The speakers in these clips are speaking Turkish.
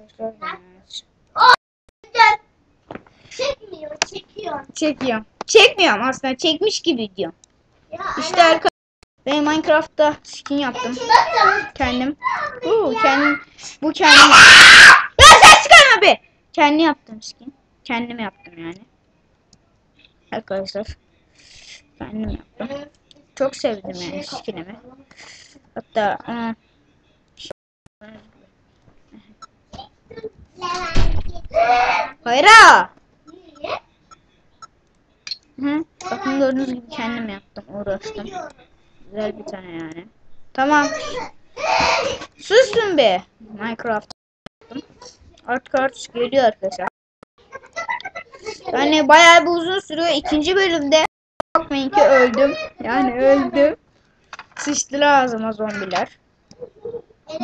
Arkadaşlar, Çekmiyor, çekiyor. Çekiyorum. Çekmiyorum aslında çekmiş gibi diyorum. Ya İşte arkadaşlar ben Minecraft'ta skin yaptım. Kendim. Bu kendim. Bu kendim. Ya ses çıkarma be. Kendi yaptım skin. Kendim yaptım yani. Arkadaşlar. Kendim yaptım. Çok sevdim yani skinimi. Hatta ıı, Hayra. Niye? Hı. Bakın gördüğünüz gibi kendim yaptım. Uğraştım. Güzel bir tane yani. Tamam. Susun be. Minecraft yaptım. Artık artık geliyor arkadaşlar. Yani bayağı bir uzun sürüyor. İkinci bölümde bakmayın ki öldüm. Yani öldüm. Sıçtılar ağzıma zombiler.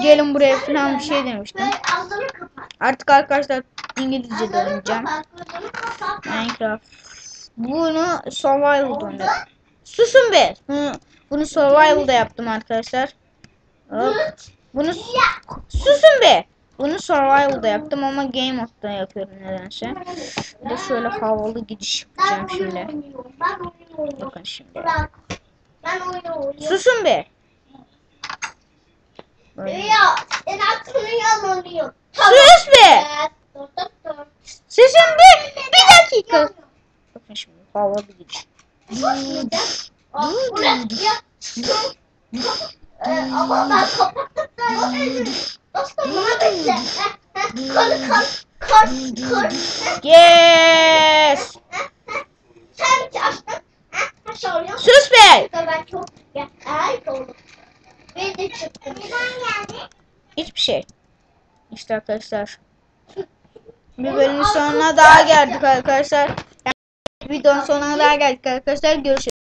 Gelin buraya falan bir şey demiştim. Artık arkadaşlar İngilizce de oynayacağım. Minecraft. Bunu survival'da oynadım. Susun be. Bunu, bunu survival'da yaptım arkadaşlar. Hop. Bunu susun be. Bunu survival'da yaptım ama game modda yapıyorum nedense. Bir de şöyle havalı gidiş yapacağım şimdi. Bakın şimdi. Susun be. Böyle. Sus be. Susun be. Bir dakika. Bakın şimdi? Ya. Ee, Ama ben kapattıktan Dostum bana bekle. Kır kır kır kır. Yes. Sen açtın? Sus be. Ben çok ay oldum. Ben de çıktım. Hiçbir şey. İşte arkadaşlar. Bir bölümün sonuna daha geldik arkadaşlar. Yani videonun sonuna daha geldik arkadaşlar. Görüşürüz.